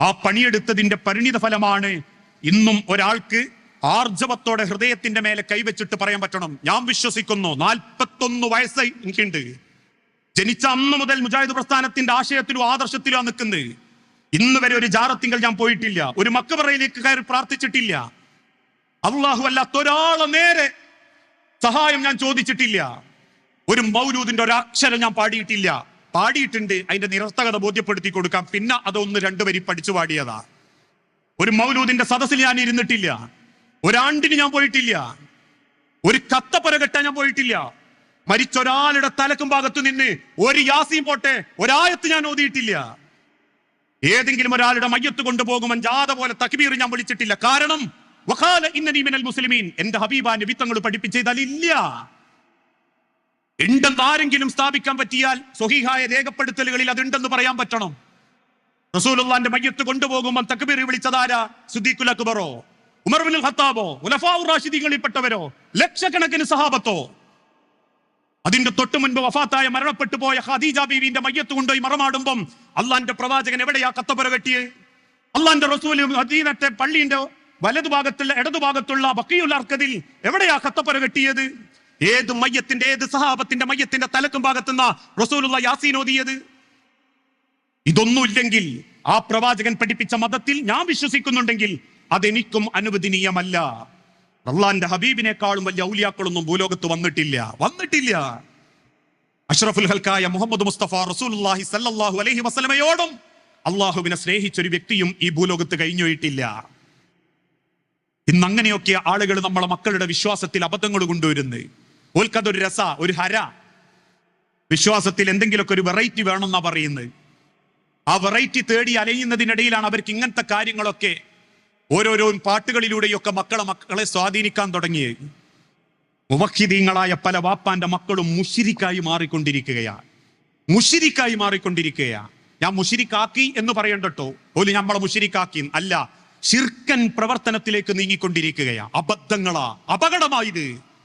ആ പണിയെടുത്തതിന്റെ പരിണിത ഫലമാണ് ഇന്നും ഒരാൾക്ക് ആർജവത്തോടെ ഹൃദയത്തിന്റെ മേലെ കൈവച്ചിട്ട് പറയാൻ പറ്റണം. ഞാൻ വിശ്വസിക്കുന്നു നാൽപ്പത്തൊന്ന് വയസ്സ് എനിക്കുണ്ട്. ജനിച്ച അന്ന് മുതൽ മുജാഹിദ് പ്രസ്ഥാനത്തിന്റെ ആശയത്തിലും ആദർശത്തിലോ നിൽക്കുന്നത്. ഇന്ന് വരെ ഒരു ജാറത്തിങ്കൽ ഞാൻ പോയിട്ടില്ല. ഒരു മക്കബറയിലേക്ക് കയറി പ്രാർത്ഥിച്ചിട്ടില്ല. അള്ളാഹു അല്ലാത്ത ഒരാളെ നേരെ സഹായം ഞാൻ ചോദിച്ചിട്ടില്ല. ഒരു മൗലൂദിന്റെ ഒരു അക്ഷരം ഞാൻ പാടിയിട്ടില്ല. പാടിയിട്ടുണ്ട് അതിന്റെ നിരർത്ഥകത ബോധ്യപ്പെടുത്തി കൊടുക്കാം. പിന്നെ അതൊന്ന് രണ്ടു വരി പഠിച്ചു പാടിയതാ. ഒരു മൗലൂദിന്റെ സദസ്സിൽ ഞാൻ ഇരുന്നിട്ടില്ല. ഒരാണ്ടിന് ഞാൻ പോയിട്ടില്ല. ഒരു കത്തപ്പര കെട്ടാൻ ഞാൻ പോയിട്ടില്ല. മരിച്ചൊരാളുടെ തലക്കും ഭാഗത്തു നിന്ന് ഒരു യാസിയും പോട്ടെ ഒരായത്ത് ഞാൻ ഓതിയിട്ടില്ല. ഏതെങ്കിലും ഒരാളുടെ മയ്യത്ത് കൊണ്ടുപോകുമൻ ജാഥ പോലെ തക്ബീർ ഞാൻ വിളിച്ചിട്ടില്ല. കാരണം വഖാല ഇന്നനീ മിനൽ മുസ്ലിമീൻ എന്റെ ഹബീബാന്റെ വിത്തങ്ങൾ പഠിപ്പിച്ചതല്ല ഉണ്ടെന്ന് ആരെങ്കിലും സ്ഥാപിക്കാൻ പറ്റിയാൽ സ്വഹീഹായ രേഖപ്പെടുത്തലുകളിൽ അതുണ്ടെന്ന് പറയാൻ പറ്റണം. റസൂലുള്ളാന്റെ മയ്യത്ത് കൊണ്ടുപോകുമ്പോൾ തക്ബീർ വിളിച്ചതാരാ? സുദ്ദീഖുൽ അക്ബറോ. ഉമർ ബിൻ ഖത്താബോ ഉലഫാഉ റാഷിദീങ്ങളിൽപ്പെട്ടവരോ ലക്ഷക്കണക്കിന് സഹാബത്തോ. അതിന്റെ തൊട്ടു മുൻപ് വഫാത്തായ മരണപ്പെട്ടു പോയ ഖദീജ ബീവിന്റെ മയ്യത്ത് കൊണ്ടുപോയി മറമാടുമ്പം അള്ളാന്റെ പ്രവാചകൻ എവിടെയാ കത്തപ്പുര കെട്ടിയത് അള്ളാന്റെ റസൂൽ മദീനത്തെ പള്ളിന്റെ വലതുഭാഗത്തുള്ള ഇടതുഭാഗത്തുള്ള ബക്കിയുള്ള അർക്കതിൽ എവിടെയാ കത്തപ്പുര കെട്ടിയത്? ഏത് മയ്യത്തിന്റെ ഏത് സഹാബത്തിന്റെ മയ്യത്തിന്റെ തലക്കും ഭാഗത്തുനിന്ന റസൂലുള്ള യാസീൻ ഓതിയത്? ഇതൊന്നുമില്ലെങ്കിൽ ആ പ്രവാചകൻ പഠിപ്പിച്ച മതത്തിൽ ഞാൻ വിശ്വസിക്കുന്നുണ്ടെങ്കിൽ അതെനിക്കും അനുവദനീയമല്ല. അള്ളാന്റെ ഹബീബിനേക്കാളും വലിയ ഔലിയാക്കളൊന്നും ഭൂലോകത്ത് വന്നിട്ടില്ല. വന്നിട്ടില്ല. അഷ്റഫുൽ ഹൽക്കായ മുഹമ്മദ് മുസ്തഫ റസൂലുള്ളാഹി സല്ലല്ലാഹു അലൈഹി വസല്ലമയോടും അള്ളാഹുവിനെ സ്നേഹിച്ച ഒരു വ്യക്തിയും ഈ ഭൂലോകത്ത് കഴിഞ്ഞുപോയിട്ടില്ല ഇന്ന് അങ്ങനെയൊക്കെ ആളുകൾ നമ്മളെ മക്കളുടെ വിശ്വാസത്തിൽ അബദ്ധങ്ങൾ കൊണ്ടുവരുന്നത്. ഓൽക്കതൊരു രസ ഒരു ഹര. വിശ്വാസത്തിൽ എന്തെങ്കിലുമൊക്കെ ഒരു വെറൈറ്റി വേണമെന്നാ പറയുന്നത്. ആ വെറൈറ്റി തേടി അലയുന്നതിനിടയിലാണ് അവർക്ക് ഇങ്ങനത്തെ കാര്യങ്ങളൊക്കെ ഓരോരോ പാട്ടുകളിലൂടെയൊക്കെ മക്കളെ മക്കളെ സ്വാധീനിക്കാൻ തുടങ്ങിയത്. മുവഹിദീങ്ങളായ പല വാപ്പാന്റെ മക്കളും മുഷിരിക്കായി മാറിക്കൊണ്ടിരിക്കുകയാണ് മുഷിരിക്കായി മാറിക്കൊണ്ടിരിക്കുകയാണ് ഞാൻ മുഷിരിക്കാക്കി എന്ന് പറയണ്ടട്ടോ? ഓൽ നമ്മളെ മുഷിരിക്കാക്കി അല്ല ശിർക്കൻ പ്രവർത്തനത്തിലേക്ക് നീങ്ങിക്കൊണ്ടിരിക്കുകയാ. അബദ്ധങ്ങളാ. അപകടമായത്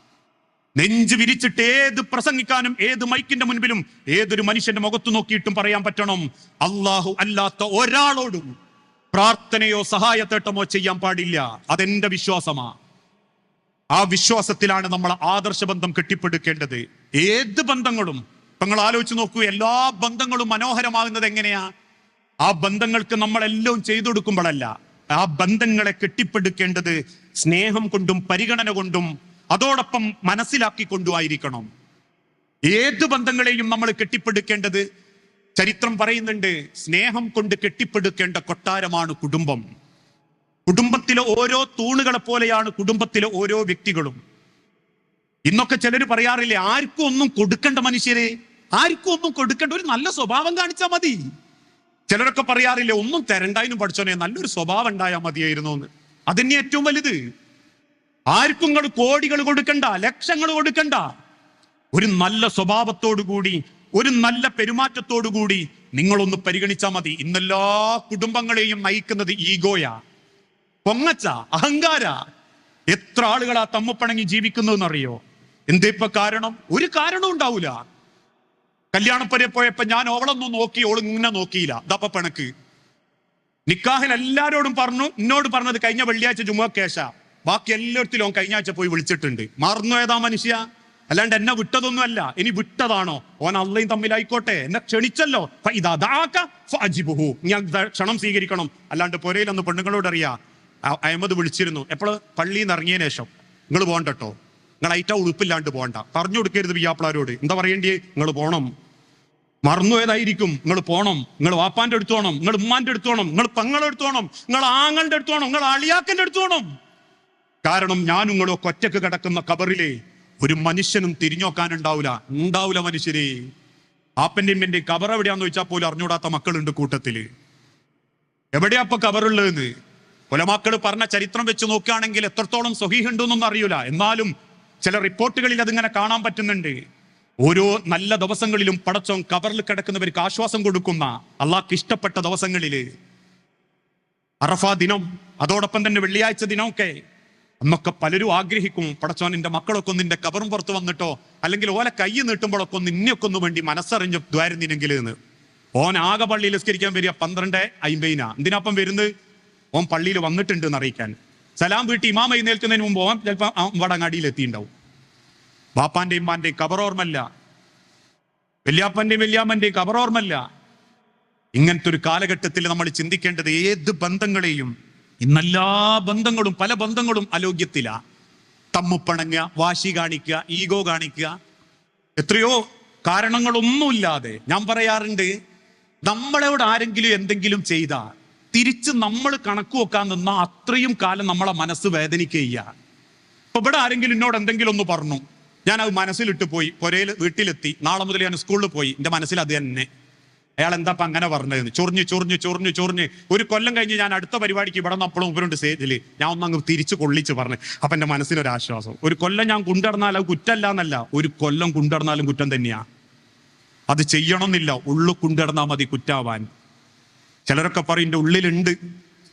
നെഞ്ച് വിരിച്ചിട്ട് ഏത് പ്രസംഗിക്കാനും ഏത് മൈക്കിന്റെ മുൻപിലും ഏതൊരു മനുഷ്യന്റെ മുഖത്ത് നോക്കിയിട്ടും പറയാൻ പറ്റണം. അള്ളാഹു അല്ലാത്ത ഒരാളോടും പ്രാർത്ഥനയോ സഹായത്തേട്ടമോ ചെയ്യാൻ പാടില്ല. അതെന്റെ വിശ്വാസമാ. ആ വിശ്വാസത്തിലാണ് നമ്മൾ ആദർശ ബന്ധം കെട്ടിപ്പടുക്കേണ്ടത്. ഏത് ബന്ധങ്ങളും നിങ്ങൾ ആലോചിച്ച് നോക്കൂ എല്ലാ ബന്ധങ്ങളും മനോഹരമാകുന്നത് എങ്ങനെയാ? ആ ബന്ധങ്ങൾക്ക് നമ്മളെല്ലാം ചെയ്തു കൊടുക്കുമ്പോഴല്ല. ആ ബന്ധങ്ങളെ കെട്ടിപ്പടുക്കേണ്ടത് സ്നേഹം കൊണ്ടും പരിഗണന കൊണ്ടും അതോടൊപ്പം മനസ്സിലാക്കിക്കൊണ്ടുമായിരിക്കണം. ഏത് ബന്ധങ്ങളെയും നമ്മൾ കെട്ടിപ്പടുക്കേണ്ടത്? ചരിത്രം പറയുന്നുണ്ട് സ്നേഹം കൊണ്ട് കെട്ടിപ്പടുക്കേണ്ട കൊട്ടാരമാണ് കുടുംബം. കുടുംബത്തിലെ ഓരോ തൂണുകളെ പോലെയാണ് കുടുംബത്തിലെ ഓരോ വ്യക്തികളും. ഇന്നൊക്കെ ചിലർ പറയാറില്ലേ ആർക്കും ഒന്നും കൊടുക്കേണ്ട മനുഷ്യരെ. ആർക്കും ഒന്നും കൊടുക്കേണ്ട. ഒരു നല്ല സ്വഭാവം കാണിച്ചാൽ മതി. ചിലരൊക്കെ പറയാറില്ലേ ഒന്നും തരണ്ടായിരുന്നു പഠിച്ചോനെ. നല്ലൊരു സ്വഭാവം ഉണ്ടായാൽ മതിയായിരുന്നു എന്ന് അതന്നെ ഏറ്റവും വലുത്. ആർക്കും കോടികൾ കൊടുക്കണ്ട ലക്ഷങ്ങൾ കൊടുക്കണ്ട. ഒരു നല്ല സ്വഭാവത്തോടു കൂടി ഒരു നല്ല പെരുമാറ്റത്തോടു കൂടി നിങ്ങളൊന്ന് പരിഗണിച്ചാൽ മതി. ഇന്നെല്ലാ കുടുംബങ്ങളെയും നയിക്കുന്നത് ഈഗോയാ. പൊങ്ങച്ച അഹങ്കാര. എത്ര ആളുകളാ തമ്മുപ്പണങ്ങി ജീവിക്കുന്നു എന്നറിയോ എന്തേ ഇപ്പൊ കാരണം? ഒരു കാരണം ഉണ്ടാവൂല. കല്യാണപ്പരെ പോയപ്പോ ഞാൻ ഓളൊന്നും നോക്കി ഓൾ ഇങ്ങനെ നോക്കിയില്ല. ദപ്പ പിണക്ക്. നിക്കാഹിൽ എല്ലാരോടും പറഞ്ഞു എന്നോട് പറഞ്ഞത് കഴിഞ്ഞ വെള്ളിയാഴ്ച ജുമുഅ കേശ. ബാക്കി എല്ലായിടത്തിലും ഓൻ കഴിഞ്ഞ ആഴ്ച പോയി വിളിച്ചിട്ടുണ്ട്. മറന്നു ഏതാ മനുഷ്യ. അല്ലാണ്ട് എന്നെ വിട്ടതൊന്നുമല്ല. ഇനി വിട്ടതാണോ? ഓൻ അള്ളയും തമ്മിലായിക്കോട്ടെ. എന്നെ ക്ഷണിച്ചല്ലോ. ഞാൻ ക്ഷണം സ്വീകരിക്കണം. അല്ലാണ്ട് പുരയിലൊന്ന് പെണ്ണുങ്ങളോട് അറിയാ. അഹമ്മദ് വിളിച്ചിരുന്നു. എപ്പോഴും പള്ളിയിൽ നിന്ന് ഇറങ്ങിയ ശേഷം. നിങ്ങൾ പോകണ്ടട്ടോ നിങ്ങൾ ഐറ്റ ഉളുപ്പില്ലാണ്ട് പോകണ്ട പറഞ്ഞു കൊടുക്കരുത് പിയാപ്പിളാരോട്. എന്താ പറയേണ്ടിയേ? നിങ്ങൾ പോണം. മറന്നുപോയതായിരിക്കും. നിങ്ങൾ പോണം. നിങ്ങൾ വാപ്പാന്റെ അടുത്ത് പോകണം നിങ്ങൾ ഉമ്മാന്റെ അടുത്ത് പോകണം നിങ്ങൾ പെങ്ങളുടെ അടുത്ത് പോകണം നിങ്ങൾ ആങ്ങളുടെ അടുത്ത് പോകണം നിങ്ങൾ അളിയാക്കന്റെ അടുത്ത് പോണം. കാരണം ഞാൻ നിങ്ങളൊക്കെ ഒറ്റയ്ക്ക് കിടക്കുന്ന കബറിലെ ഒരു മനുഷ്യനും തിരിഞ്ഞു നോക്കാനുണ്ടാവില്ല ഉണ്ടാവില്ല മനുഷ്യരെ. ആപ്പന്റെ കബർ എവിടെയാന്ന് ചോദിച്ചാൽ പോലും അറിഞ്ഞൂടാത്ത മക്കളുണ്ട് കൂട്ടത്തിൽ എവിടെയാ ഇപ്പൊ കബറുള്ളതെന്ന് കൊലമാക്കൾ പറഞ്ഞ ചരിത്രം വെച്ച് നോക്കുകയാണെങ്കിൽ എത്രത്തോളം സ്വഹീഹുണ്ടെന്നൊന്നും അറിയൂല. എന്നാലും ചില റിപ്പോർട്ടുകളിൽ അതിങ്ങനെ കാണാൻ പറ്റുന്നുണ്ട്. ഓരോ നല്ല ദിവസങ്ങളിലും പടച്ചോൻ കബറിൽ കിടക്കുന്നവർക്ക് ആശ്വാസം കൊടുക്കുന്ന അള്ളാഹ്ക്ക് ഇഷ്ടപ്പെട്ട ദിവസങ്ങളിൽ അറഫ ദിനം അതോടൊപ്പം തന്നെ വെള്ളിയാഴ്ച ദിനമൊക്കെ അന്നൊക്കെ പലരും ആഗ്രഹിക്കും പടച്ചോൻ നിന്റെ മക്കളൊക്കെ നിന്റെ കബറും പുറത്ത് വന്നിട്ടോ? അല്ലെങ്കിൽ ഓലെ കൈ നീട്ടുമ്പോഴൊക്കെ ഒന്ന് ഇന്നൊക്കെ ഒന്ന് വേണ്ടി മനസ്സറിഞ്ഞ് ദ്വാരുന്നില്ലെങ്കിൽ എന്ന്. ഓൻ ആകെ പള്ളിയിൽ നിസ്കരിക്കാൻ വരിക പന്ത്രണ്ട് അമ്പതിനാ എന്തിനാപ്പം വരുന്നത്? ഓൻ പള്ളിയിൽ വന്നിട്ടുണ്ട് എന്ന് അറിയിക്കാൻ. സലാം വീട്ടി ഇമാമ എഴുന്നേൽക്കുന്നതിന് മുമ്പ് ഓൻ ചിലപ്പോൾ വടങ്ങാടിയിൽ എത്തിയിട്ടുണ്ടാവും. ബാപ്പാന്റെയും മാന്റെയും കബറോർമല്ല വല്യാപ്പന്റെയും വല്യാമ്മന്റെയും കബറോർമല്ല ഇങ്ങനത്തെ ഒരു കാലഘട്ടത്തിൽ നമ്മൾ ചിന്തിക്കേണ്ടത് ഏത് ബന്ധങ്ങളെയും ഇന്നെല്ലാ ബന്ധങ്ങളും പല ബന്ധങ്ങളും അലോഗ്യത്തിലാ. തമ്മുപ്പണങ്ങുക വാശി കാണിക്കുക ഈഗോ കാണിക്കുക. എത്രയോ കാരണങ്ങളൊന്നുമില്ലാതെ ഞാൻ പറയാറുണ്ട് നമ്മളോട് ആരെങ്കിലും എന്തെങ്കിലും ചെയ്താൽ തിരിച്ച് നമ്മൾ കണക്ക് വെക്കാൻ നിന്നാ അത്രയും കാലം നമ്മളെ മനസ്സ് വേദനിക്കുക ഇപ്പൊ ഇവിടെ ആരെങ്കിലും എന്നോട് എന്തെങ്കിലും ഒന്ന് പറഞ്ഞു. ഞാൻ അത് മനസ്സിലിട്ട് പോയി പുരയിൽ വീട്ടിലെത്തി. നാളെ മുതൽ ഞാൻ സ്കൂളിൽ പോയി. എന്റെ മനസ്സിൽ അത് തന്നെ. അയാൾ എന്താ അങ്ങനെ പറഞ്ഞതെന്ന്? ചൊറിഞ്ഞ് ചൊറിഞ്ഞ് ചൊറിഞ്ഞ് ചൊറിഞ്ഞ്. ഒരു കൊല്ലം കഴിഞ്ഞ് ഞാൻ അടുത്ത പരിപാടിക്ക് ഇവിടെ നിന്ന് അപ്പോഴും ഇവരുണ്ട് സ്റ്റേജിൽ ഞാൻ ഒന്നങ്ങ് തിരിച്ചു കൊള്ളിച്ച് പറഞ്ഞു. അപ്പൊ എന്റെ മനസ്സിലൊരാശ്വാസം. ഒരു കൊല്ലം ഞാൻ കുണ്ടടന്നാൽ അത് കുറ്റമല്ല എന്നല്ല ഒരു കൊല്ലം കുണ്ടടന്നാലും കുറ്റം തന്നെയാ. അത് ചെയ്യണമെന്നില്ല. ഉള്ളു കുണ്ടടന്നാൽ മതി കുറ്റാവാൻ. ചിലരൊക്കെ പറയും എന്റെ ഉള്ളിലുണ്ട്.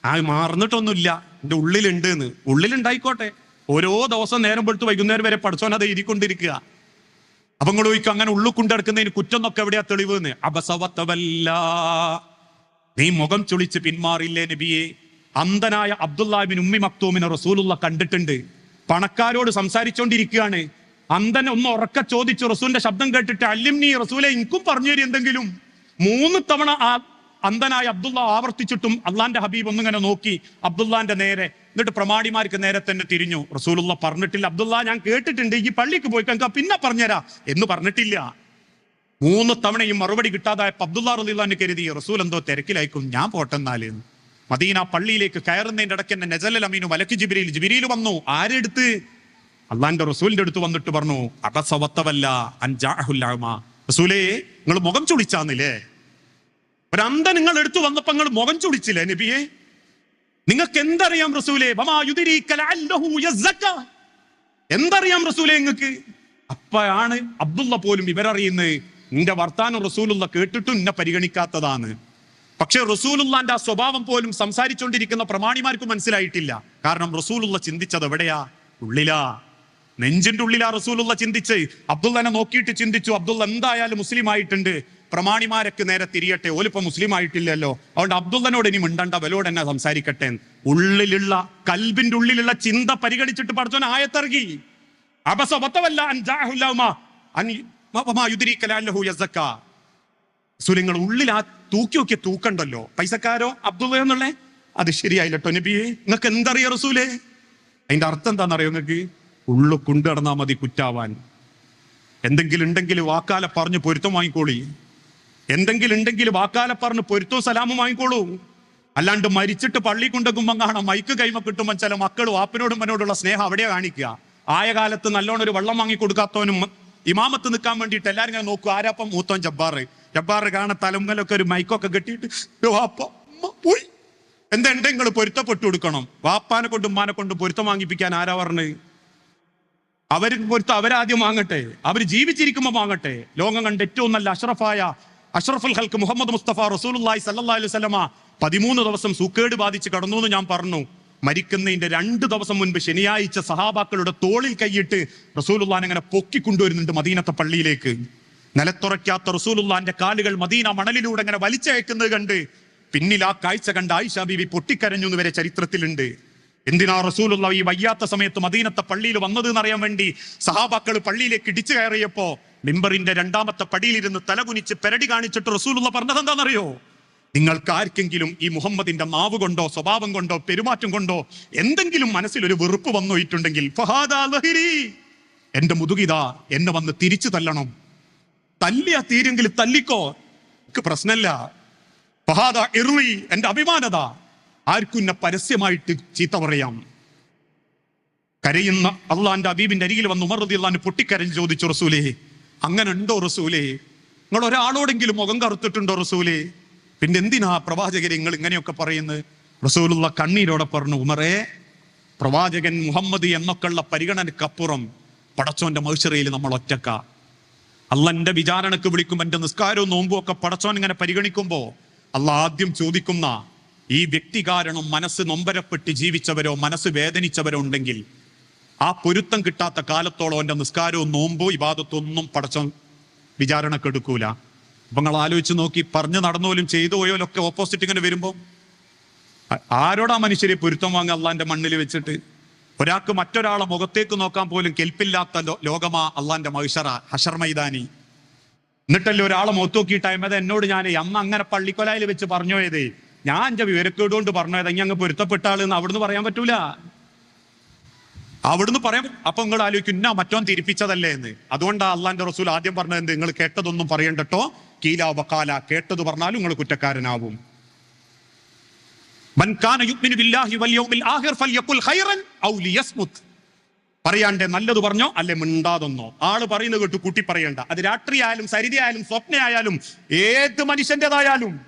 ആ മാറുന്നിട്ടൊന്നുമില്ല. എന്റെ ഉള്ളിലുണ്ട് എന്ന്. ഉള്ളിലുണ്ടായിക്കോട്ടെ. ഓരോ ദിവസം നേരം പെടുത്ത് വൈകുന്നേരം വരെ പഠിച്ചോനത് എഴുതിക്കൊണ്ടിരിക്കുക. അപ്പൊ നിങ്ങൾ ചോദിക്കും അങ്ങനെ ഉള്ളു കൊണ്ടെടുക്കുന്നതിന് കുറ്റം എന്നൊക്കെ എവിടെയാ തെളിവ് എന്ന്? അബസവത്തവല്ല നീ മുഖം ചുളിച്ച് പിന്മാറില്ലേ നബിയെ? അന്ധനായ അബ്ദുല്ലാബിൻ ഉമ്മി മക്തൂമിനെ റസൂലുള്ള കണ്ടിട്ടുണ്ട്. പണക്കാരോട് സംസാരിച്ചോണ്ടിരിക്കുകയാണ്. അന്ധനെ ഒന്ന് ഉറക്ക ചോദിച്ചു റസൂലിന്റെ ശബ്ദം കേട്ടിട്ട് അല്ലിം നീ റസൂലെ എനിക്കും പറഞ്ഞു തരും എന്തെങ്കിലും. മൂന്ന് തവണ ആ അന്ധനായ അബ്ദുള്ള ആവർത്തിച്ചിട്ടും അള്ളാന്റെ ഹബീബ് ഒന്നിങ്ങനെ നോക്കി അബ്ദുല്ലാന്റെ നേരെ എന്നിട്ട് പ്രമാണിമാർക്ക് നേരെ തന്നെ തിരിഞ്ഞു. റസൂലുള്ള പറഞ്ഞിട്ടില്ല. അബ്ദുള്ള ഞാൻ കേട്ടിട്ടുണ്ട്. ഈ പള്ളിക്ക് പോയി കങ്ക പിന്നെ പറഞ്ഞുതരാ. എന്ന് പറഞ്ഞിട്ടില്ല. മൂന്ന് തവണയും മറുപടി കിട്ടാതായ അബ്ദുള്ള റലിള്ളാന്ന് കരുതി റസൂൽ എന്തോ തിരക്കിലായിക്കും ഞാൻ പോട്ടെന്നാൽ മദീന പള്ളിയിലേക്ക് കയറുന്നതിന്റെ ഇടയ്ക്ക് തന്നെ നജലൽ അമീനു മലക്ക് ജിബിരിയിൽ ജിബിരിയിൽ വന്നു. ആരെടുത്ത്? അള്ളാന്റെ റസൂലിന്റെ അടുത്ത് വന്നിട്ട് പറഞ്ഞു അടസവത്തവല്ല അൻജാഹുല്ലാമ റസൂലേ നിങ്ങൾ മുഖം ചുളിച്ചാന്നില്ലേ? ഒരന്ത നിങ്ങൾ എടുത്തു വന്നപ്പോ നിങ്ങൾ മുഖം ചുളിച്ചില്ലേ നബിയെ? നിങ്ങൾക്ക് എന്തറിയാം റസൂലേ. എന്തറിയാം റസൂലേ നിങ്ങൾക്ക്? അപ്പയാണ് അബ്ദുള്ള പോലും ഇവരറിയുന്നത്. നിന്റെ വർത്താനം റസൂലുള്ള കേട്ടിട്ടും എന്നെ പരിഗണിക്കാത്തതാണ്. പക്ഷെ റസൂലുള്ളാന്റെ ആ സ്വഭാവം പോലും സംസാരിച്ചുകൊണ്ടിരിക്കുന്ന പ്രമാണിമാർക്ക് മനസ്സിലായിട്ടില്ല. കാരണം റസൂലുള്ള ചിന്തിച്ചത് എവിടെയാ? ഉള്ളിലാ. നെഞ്ചിന്റെ ആ റസൂലുള്ള ചിന്തിച്ച് അബ്ദുള്ളനെ നോക്കിയിട്ട് ചിന്തിച്ചു അബ്ദുള്ള എന്തായാലും മുസ്ലിം ആയിട്ടുണ്ട് പ്രമാണിമാരൊക്കെ നേരെ തിരിയട്ടെ. ഓലിപ്പോ മുസ്ലിം ആയിട്ടില്ലല്ലോ അതുകൊണ്ട് അബ്ദുള്ളനോട് ഇനി മിണ്ടണ്ട. ബലോട് എന്നെ സംസാരിക്കട്ടെ. ഉള്ളിലുള്ള കൽബിന്റെ ഉള്ളിലുള്ള ചിന്ത പരിഗണിച്ചിട്ട് പഠിച്ചോൻ ആയത്തിറങ്ങി. അബസവത്തവല്ല ഉള്ളിൽ ആ തൂക്കി നോക്കിയ തൂക്കണ്ടല്ലോ. പൈസക്കാരോ അബ്ദുള്ള എന്നുള്ളേ? അത് ശരിയായില്ലട്ടോ നബിയെ. നിങ്ങൾക്ക് എന്തറിയ റസൂലേ? അതിന്റെ അർത്ഥം എന്താണെന്നറിയോ നിങ്ങൾക്ക് ഉള്ളു കൊണ്ടുനടന്നാ മതി കുറ്റാവാൻ. എന്തെങ്കിലും ഉണ്ടെങ്കിൽ വാക്കാല പറഞ്ഞ് പൊരുത്തം വാങ്ങിക്കോളി. എന്തെങ്കിലും ഉണ്ടെങ്കിൽ വാക്കാല പറഞ്ഞ് പൊരുത്തവും സലാമും വാങ്ങിക്കോളൂ. അല്ലാണ്ട് മരിച്ചിട്ട് പള്ളി കൊണ്ടെക്കുമ്പോ കാണാം മൈക്ക് കൈമ കിട്ടുമ്പോൾ ചില മക്കൾ വാപ്പനോടും മനോടുള്ള സ്നേഹം അവിടെയാ കാണിക്കുക. ആയ കാലത്ത് നല്ലോണം ഒരു വെള്ളം വാങ്ങി കൊടുക്കാത്തവനും ഇമാമത്ത് നിൽക്കാൻ വേണ്ടിയിട്ട് എല്ലാരും ഇങ്ങനെ നോക്കും. ആരാപ്പം? മൂത്തോൻ ജബ്ബാർ. ജബ്ബാർ കാണ തലമുങ്ങലൊക്കെ ഒരു മൈക്കൊക്കെ കെട്ടിയിട്ട് "ഏ വാപ്പ ഉമ്മ പോയി. എന്താ നിങ്ങൾ പൊരുത്തപ്പെട്ടു കൊടുക്കണം? വാപ്പാനെ കൊണ്ടും ഉമ്മാനെ കൊണ്ടും പൊരുത്തം വാങ്ങിപ്പിക്കാൻ ആരാ പറഞ്ഞത് അവർക്ക് പൊരുത്ത് അവരാദ്യം വാങ്ങട്ടെ. അവർ ജീവിച്ചിരിക്കുമ്പോൾ വാങ്ങട്ടെ. ലോകം കണ്ട ഏറ്റവും നല്ല അഷ്റഫായ അഷ്റഫുൽ ഹൽക്ക് മുഹമ്മദ് മുസ്തഫ റസൂലുള്ളാഹി സല്ലാ അലൈഹി വസല്ലമ പതിമൂന്ന് ദിവസം സൂക്കേട് ബാധിച്ച് കടന്നു എന്ന് ഞാൻ പറഞ്ഞു. മരിക്കുന്നതിന്റെ രണ്ട് ദിവസം മുൻപ് ശനിയാഴ്ച സഹാബാക്കളുടെ തോളിൽ കൈയിട്ട് റസൂലുല്ലാൻ അങ്ങനെ പൊക്കിക്കൊണ്ടുവരുന്നുണ്ട് മദീനത്തെ പള്ളിയിലേക്ക്. നിലത്തുറയ്ക്കാത്ത റസൂലുള്ളാന്റെ കാലുകൾ മദീന മണലിലൂടെ അങ്ങനെ വലിച്ചയക്കുന്നത് കണ്ട് പിന്നിൽ ആ കാഴ്ച കണ്ട ആയിഷ ബീവി പൊട്ടിക്കരഞ്ഞു എന്ന് വരെ ചരിത്രത്തിലുണ്ട്. എന്തിനാ റസൂലുള്ള ഈ വയ്യാത്ത സമയത്ത് മദീനത്തെ പള്ളിയിൽ വന്നത് എന്നറിയാൻ വേണ്ടി സഹാബാക്കൾ പള്ളിയിലേക്ക് ഇടിച്ചു കയറിയപ്പോ മിമ്പറിന്റെ രണ്ടാമത്തെ പടിയിലിരുന്ന് തലകുനിച്ച് പെരടി കാണിച്ചിട്ട് റസൂലുള്ള പറഞ്ഞത് എന്താണെന്നറിയോ? നിങ്ങൾക്ക് ആർക്കെങ്കിലും ഈ മുഹമ്മദിന്റെ നാവ് കൊണ്ടോ സ്വഭാവം കൊണ്ടോ പെരുമാറ്റം കൊണ്ടോ എന്തെങ്കിലും മനസ്സിൽ ഒരു വെറുപ്പ് വന്നുപോയിട്ടുണ്ടെങ്കിൽ. എന്റെ മുതുകിതാ എന്നെ വന്ന് തിരിച്ചു തല്ലണം. തല്ലിയാ തീരെങ്കിൽ തല്ലിക്കോ? എനിക്ക് പ്രശ്നമില്ല. എന്റെ അഭിമാനത. ആർക്കും എന്നെ പരസ്യമായിട്ട് ചീത്ത പറയാം? കരയുന്ന അള്ളാന്റെ അബീബിന്റെ അരികിൽ വന്ന് ഉമർ റതി അള്ളാന്റെ പൊട്ടിക്കരഞ്ഞ് ചോദിച്ചു റസൂലേ അങ്ങനെ ഉണ്ടോ റസൂലേ? നിങ്ങൾ ഒരാളോടെങ്കിലും മുഖം കറുത്തിട്ടുണ്ടോ റസൂലേ? പിന്നെ എന്തിനാ പ്രവാചകരെ നിങ്ങൾ ഇങ്ങനെയൊക്കെ പറയുന്നത്? റസൂലുള്ള കണ്ണീരോടെ പറഞ്ഞു ഉമറേ പ്രവാചകൻ മുഹമ്മദ് എന്നൊക്കെയുള്ള പരിഗണനക്കപ്പുറം പടച്ചോന്റെ മത്സരയിൽ നമ്മൾ ഒറ്റക്ക. അള്ളന്റെ വിചാരണക്ക് വിളിക്കുമ്പോൾ എന്റെ നിസ്കാരവും നോമ്പും ഒക്കെ പടച്ചോൻ ഇങ്ങനെ പരിഗണിക്കുമ്പോ അള്ള ആദ്യം ചോദിക്കുന്ന ഈ വ്യക്തി കാരണം മനസ്സ് നൊമ്പരപ്പെട്ട് ജീവിച്ചവരോ മനസ്സ് വേദനിച്ചവരോ ഉണ്ടെങ്കിൽ ആ പൊരുത്തം കിട്ടാത്ത കാലത്തോളം എന്റെ നിസ്കാരവും നോമ്പോ ഇബാദത്തൊന്നും പടച്ചോൻ വിചാരണക്കെടുക്കൂല അപ്പൊ നിങ്ങൾ ആലോചിച്ച് നോക്കി പറഞ്ഞു നടന്നോലും ചെയ്തു പോയോലൊക്കെ ഓപ്പോസിറ്റ് ഇങ്ങനെ വരുമ്പോൾ ആരോടാ മനുഷ്യരെ പൊരുത്തം വാങ്ങുക അള്ളാന്റെ മണ്ണിൽ വെച്ചിട്ട്? ഒരാൾക്ക് മറ്റൊരാളെ മുഖത്തേക്ക് നോക്കാൻ പോലും കെൽപ്പില്ലാത്ത ലോകമാ അള്ളാന്റെ മഹിഷറ ഹഷർ മൈതാനി. എന്നിട്ടല്ലേ ഒരാളെ മുഖത്ത് നോക്കിയിട്ടായും എന്നോട് ഞാൻ അന്ന് അങ്ങനെ പള്ളിക്കൊലായിൽ വെച്ച് പറഞ്ഞു പോയതേ. ഞാൻ എന്റെ വിവരക്കേടുകൊണ്ട് പറഞ്ഞത് ഇനി അങ്ങ് പൊരുത്തപ്പെട്ട ആളെന്ന് അവിടുന്ന് പറയാൻ പറ്റൂല. അവിടുന്ന് പറയാം അപ്പൊ നിങ്ങൾ ആലോചിക്കും എന്നാ മറ്റോൻ തിരിപ്പിച്ചതല്ലേ എന്ന്. അതുകൊണ്ടാ അള്ളാന്റെ റസൂൽ ആദ്യം പറഞ്ഞത് നിങ്ങൾ കേട്ടതൊന്നും പറയണ്ടട്ടോ. കീല വക്കാല കേട്ടത് പറഞ്ഞാലും നിങ്ങൾ കുറ്റക്കാരനാവും. പറയാണ്ടേ നല്ലത് പറഞ്ഞോ അല്ലെ മിണ്ടാതൊന്നോ? ആൾ പറയുന്നത് കേട്ട് കൂട്ടി പറയണ്ട. അത് രാത്രിയായാലും സരിതയായാലും സ്വപ്നയായാലും ഏത് മനുഷ്യന്റേതായാലും